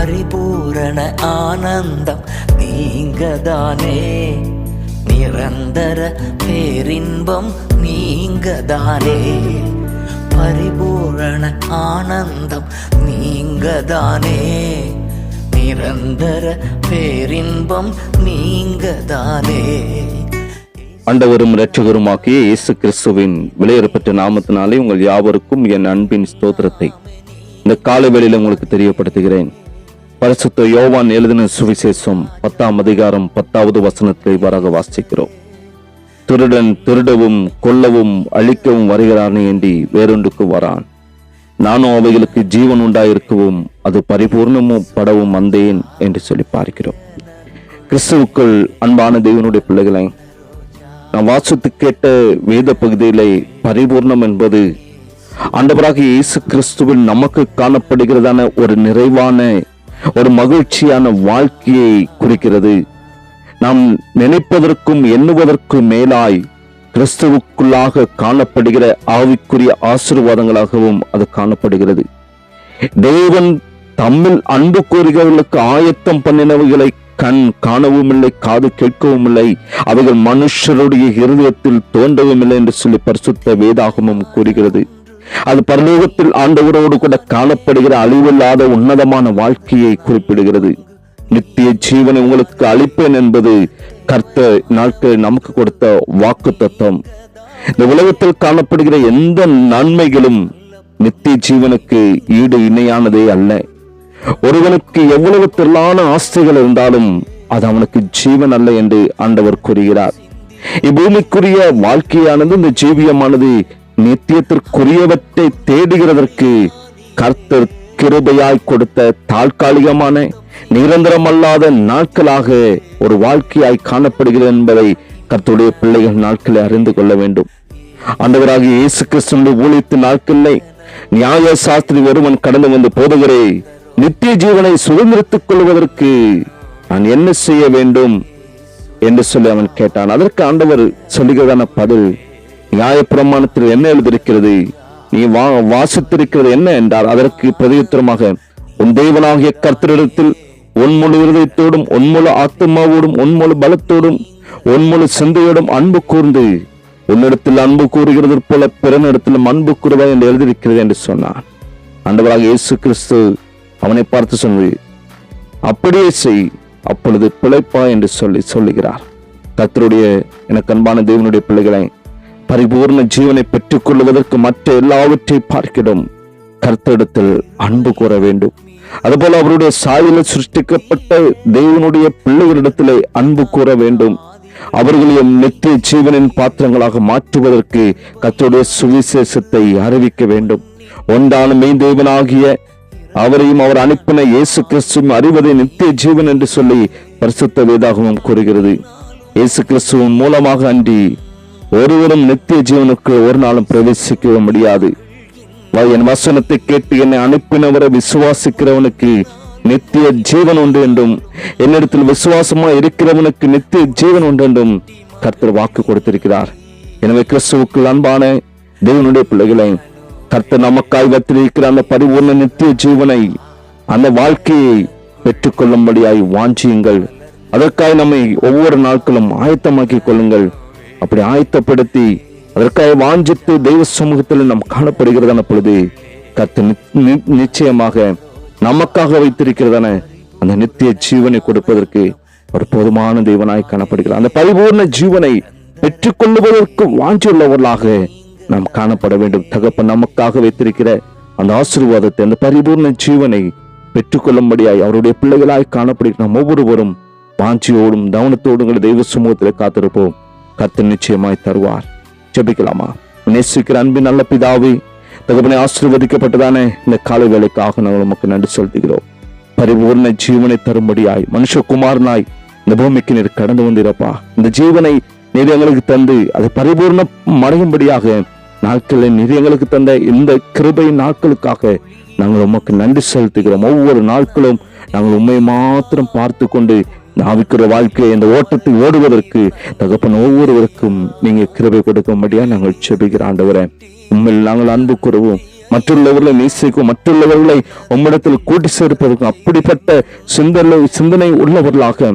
பரிபூரண ஆனந்தம் நீங்கதானே. நிரந்தர பேரின்பம் நீங்கதானே. பரிபூரண ஆனந்தம் நீங்கதானே. நிரந்தர பேரின்பம் நீங்கதானே. ஆண்டவரும் இரட்சகருமாக்கிய இயேசு கிறிஸ்துவின் விலையேறப்பட்ட நாமத்தினாலே உங்கள் யாவருக்கும் என் அன்பின் ஸ்தோத்திரத்தை இந்த காலவேளையில் உங்களுக்கு தெரியப்படுத்துகிறேன். பரிசுத்த யோவான் எழுதின சுவிசேஷம் பத்தாம் அதிகாரம் பத்தாவது வசனத்தை வராக வாசிக்கிறோம். திருடன் திருடவும் கொல்லவும் அழிக்கவும் வருகிறானே என்று வேறொன்றுக்கு வரான். நானும் அவைகளுக்கு ஜீவன் உண்டாயிருக்கவும் அது பரிபூர்ணமும் படவும் வந்தேன் என்று சொல்லி பார்க்கிறோம். கிறிஸ்துவுக்குள் அன்பான தேவனுடைய பிள்ளைகளை நாம் வாசித்து கேட்ட வேத பகுதியிலே பரிபூர்ணம் என்பது ஆண்டவராக இயேசு கிறிஸ்துவில் நமக்கு காணப்படுகிறதான ஒரு நிறைவான ஒரு மகிழ்ச்சியான வாழ்க்கையை குறிக்கிறது. நாம் நினைப்பதற்கும் எண்ணுவதற்கும் மேலாய் கிறிஸ்துவுக்குள்ளாக காணப்படுகிற ஆவிக்குரிய ஆசீர்வாதங்களாகவும் அது காணப்படுகிறது. தேவன் தம்மில் அன்பு கூறுகிறவர்களுக்கு ஆயத்தம் பண்ணினவைகளை கண் காணவும் இல்லை காது கேட்கவும் இல்லை அவைகள் மனுஷருடைய இருதயத்தில் தோன்றவும் இல்லை என்று சொல்லி பரிசுத்த வேதாகமும் கூறுகிறது. அது பரலோகத்தில் ஆண்டவரோடு கூட காணப்படுகிற அழிவில்லாத உன்னதமான வாழ்க்கையை குறிப்பிடுகிறது. நித்திய ஜீவனை உங்களுக்கு அளிப்பேன் என்பது கர்த்த நாட்கள் நமக்கு கொடுத்த வாக்கு தத்துவம் இந்த உலகத்தில் காணப்படுகிற எந்த நன்மைகளும் நித்திய ஜீவனுக்கு ஈடு இணையானதே அல்ல. ஒருவனுக்கு எவ்வளவு திரளான ஆஸ்திகள் இருந்தாலும் அது அவனுக்கு ஜீவன் அல்ல என்று ஆண்டவர் கூறுகிறார். இப்பூமிக்குரிய வாழ்க்கையானது இந்த ஜீவியமானது நித்தியத்திற்குரியவற்றை தேடுகிறதற்கு கர்த்தர் கிருபையாய் கொடுத்த தற்காலிகமான நிரந்தரமல்லாத நாட்களாக ஒரு வாழ்க்கையாய் காணப்படுகிறது என்பதை கர்த்தருடைய பிள்ளைகள் நாட்களை அறிந்து கொள்ள வேண்டும். அந்தவராக இயேசு கிறிஸ்துடைய ஊழித்து நாட்களை நியாய சாஸ்திரி ஒருவன் கடந்து வந்து போதுகிறே நித்திய ஜீவனை சுதந்திரத்துக் கொள்வதற்கு நான் என்ன செய்ய வேண்டும் என்று சொல்லி அவன் கேட்டான். அதற்கு ஆண்டவர் சொல்லுகிறதான பதில் நியாயப்பிரமாணத்தில் என்ன எழுதியிருக்கிறது? நீ வா வாசித்திருக்கிறது என்ன என்றார். அதற்கு பிரதியுத்தரமாக உன் தேவனாகிய கர்த்தரிடத்தில் உன் முழு இருதயத்தோடும் உன் முழு ஆத்மாவோடும் உன் முழு பலத்தோடும் உன் முழு சிந்தையோடும் அன்பு கூர்ந்து உன்னிடத்தில் அன்பு கூறுகிறது போல பிறனிடத்திலும் அன்பு கூறுவாய் என்று எழுதியிருக்கிறது என்று சொன்னான் ஆண்டவராக இயேசு கிறிஸ்து அவனை பார்த்து சொன்னது அப்படியே செய் அப்பொழுது பிழைப்பா என்று சொல்லி சொல்லுகிறார். கத்தருடைய எனக்கு அன்பான தேவனுடைய பிள்ளைகளை பரிபூர்ண ஜீவனை பெற்றுக் கொள்வதற்கு மற்ற எல்லாவற்றை பார்க்கிறோம் கர்த்தடத்தில் அன்பு கூற வேண்டும். அதுபோல அவருடைய சாயல சிருஷ்டிக்கப்பட்ட தேவனுடைய பிள்ளைகளிடத்திலே அன்பு கூற வேண்டும். அவர்களையும் நித்திய ஜீவனின் பாத்திரங்களாக மாற்றுவதற்கு கத்தோடைய சுவிசேஷத்தை அறிவிக்க வேண்டும். ஒன்றான மெய்தேவனாகிய அவரையும் அவர் அனுப்பின இயேசு கிறிஸ்துவும் அறிவதை நித்திய ஜீவன் என்று சொல்லி பரிசுத்த வேதாகவும் கூறுகிறது. இயேசு கிறிஸ்துவின் மூலமாக அன்றி ஒருவரும் நித்திய ஜீவனுக்கு ஒரு நாளும் பிரவேசிக்க முடியாது. என் வசனத்தை கேட்டு என்னை அனுப்பினவரை விசுவாசிக்கிறவனுக்கு நித்திய ஜீவன் உண்டு என்றும் என்னிடத்தில் விசுவாசமா இருக்கிறவனுக்கு நித்திய ஜீவன் உண்டு என்றும் கர்த்தர் வாக்கு கொடுத்திருக்கிறார். எனவே கிறிஸ்துவுக்குள் அன்பான தேவனுடைய பிள்ளைகளை கர்த்தர் நமக்காய் வைத்திருக்கிற அந்த பரிபூர்ண நித்திய ஜீவனை அந்த வாழ்க்கையை பெற்றுக்கொள்ளும்படியாய் வாஞ்சியுங்கள். அதற்காக நம்மை ஒவ்வொரு நாட்களும் ஆயத்தமாக்கிக் கொள்ளுங்கள். அப்படி ஆயத்தப்படுத்தி அதற்காக வாஞ்சித்து தெய்வ சமூகத்தில் நாம் காணப்படுகிறதான பொழுது கத்து நி- நிச்சயமாக நமக்காக வைத்திருக்கிறதான அந்த நித்திய ஜீவனை கொடுப்பதற்கு ஒரு போதுமான தெய்வனாய் காணப்படுகிறார். அந்த பரிபூர்ண ஜீவனை பெற்றுக்கொள்ளுவதற்கு வாஞ்சியுள்ளவர்களாக நாம் காணப்பட வேண்டும். தகப்பன் நமக்காக வைத்திருக்கிற அந்த ஆசீர்வாதத்தை அந்த பரிபூர்ண ஜீவனை பெற்றுக்கொள்ளும்படியாய் அவருடைய பிள்ளைகளாய் காணப்படுகிற நாம் ஒவ்வொருவரும் வாஞ்சியோடும் கவனத்தோடும் தெய்வ சமூகத்தில் காத்திருப்போம். கர்த்தர் நிச்சயமாய் தருவார். ஜெபிக்கலாமா? நேசிக்கிற அன்பு நல்ல பிதாவே தகப்பனை ஆசீர்வதிக்கப்பட்டதான இந்த காலை வேலைக்காக நாங்கள் உமக்கு நன்றி செலுத்துகிறோம் பரிபூர்ண ஜீவனை தரும்படியாய் மனுஷகுமாரனாய் இந்த பூமிக்கு நீர் கடந்து வந்திருப்பா. இந்த ஜீவனை நீர் எங்களுக்கு தந்து அதை பரிபூர்ணம் மடையும்படியாக நாட்களில் நீர் எங்களுக்கு தந்த இந்த கிருபை நாட்களுக்காக நாங்கள் உமக்கு நன்றி செலுத்துகிறோம். ஒவ்வொரு நாட்களும் நாங்கள் உண்மை மாத்திரம் பார்த்து கொண்டு நாவிக்கிற வாழ்க்கையை இந்த ஓட்டத்தை ஓடுவதற்கு தகப்பன் ஒவ்வொருவருக்கும் நீங்க கிருபை கொடுக்கும்படியா நாங்கள் செபிக்கிற ஆண்டவரே. உண்மையில் நாங்கள் அன்பு கூறுவோம். மற்றுள்ளவர்களை நேசிக்கும் மற்றுள்ளவர்களை உம்மிடத்தில் கூட்டி சேர்ப்பதற்கும் அப்படிப்பட்ட சிந்தனை சிந்தனை உள்ளவர்களாக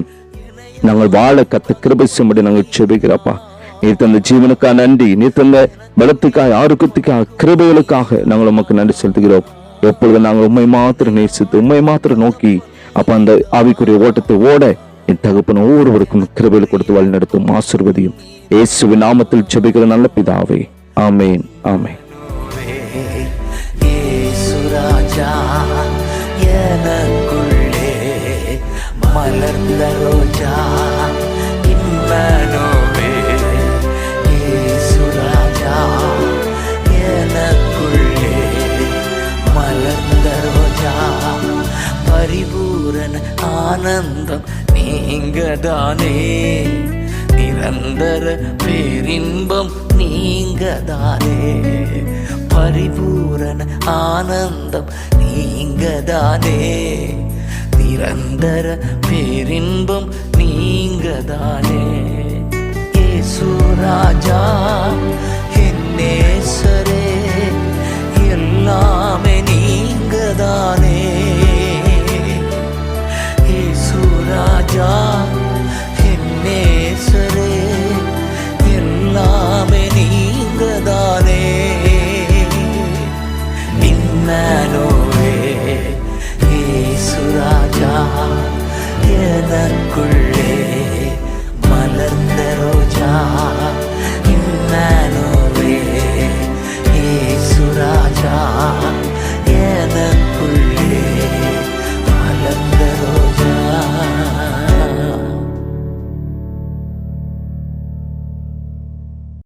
நாங்கள் வாழ கத்த கிருபை செய்யும்படி நாங்கள் செபிக்கிறப்பா நீ தந்த ஜீவனுக்காக நன்றி. நீ தந்த பலத்துக்காக ஆரோக்கியத்துக்காக கிருபைகளுக்காக நாங்கள் உமக்கு நன்றி செலுத்துகிறோம். எப்பொழுது நாங்கள் உண்மை மாத்திரம் நேசித்து உண்மை மாத்திரம் நோக்கி அப்ப அந்த ஆவிக்குரிய ஓட்டத்தை ஓட என் தகப்பன் ஒவ்வொருவருக்கும் கிருபையில் கொடுத்து வழி நடத்தும் ஆசிர்வதியும். இயேசுவின் நாமத்தில் செபிக்கிற நல்ல பிதாவே. ஆமேன் ஆமேன். மலர்ந்தரோ. நீங்கதானே? நிரந்தர பேரின்பம் நீங்கதானே? பரிபூரண ஆனந்தம் நீங்கதானே? நிரந்தர பேரின்பம் நீங்கதானே? ராஜா என்னேசரே எல்லாமே நீங்கதானே? மேலோவே ஏசுராஜா எனக்குள்ளே மலர்ந்த ரோஜா.